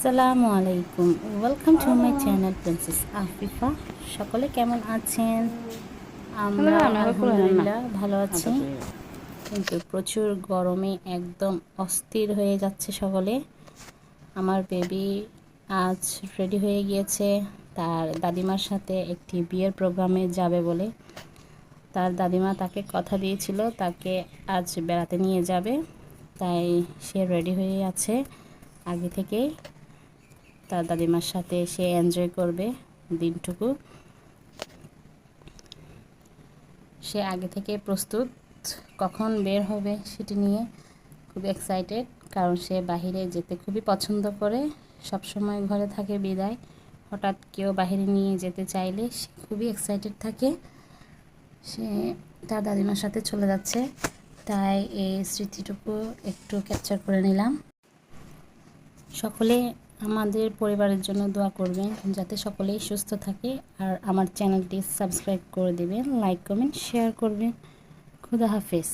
আসসালামু আলাইকুম welcome to my channel princess Afifa সকলে কেমন আছেন? আমরা আলহামদুলিল্লাহ ভালো। আছি। কিন্তু প্রচুর গরমে একদম অস্থির হয়ে যাচ্ছে সকলে। আমার বেবি আজ রেডি হয়ে গিয়েছে। তার দাদিমার সাথে একটি বিয়ের প্রোগ্রামে যাবে বলে। তার দাদিমা তাকে কথা দিয়েছিল তাকে আজ বেড়াতে নিয়ে যাবে। তাই সে রেডি হয়ে আছে আগে থেকেই। তার দাদিমার সাথে সে এনজয় করবে দিনটুকু। সে আগে থেকে প্রস্তুত কখন বের হবে সেটি নিয়ে খুব এক্সাইটেড কারণ সে বাহিরে যেতে খুবই পছন্দ করে সব সময় ঘরে থাকে বিদায়। হঠাৎ কেউ বাহিরে নিয়ে যেতে চাইলে সে খুবই এক্সাইটেড থাকে। সে তার দাদিমার সাথে চলে যাচ্ছে, তাই এই স্মৃতিটুকু একটু ক্যাপচার করে নিলাম। সকলে আমাদের পরিবারের জন্য দোয়া করবেন, যাতে সকলেই সুস্থ থাকে। আর আমার চ্যানেলটি সাবস্ক্রাইব করে দেবেন, লাইক, কমেন্ট, শেয়ার করবেন। খুদা হাফেজ।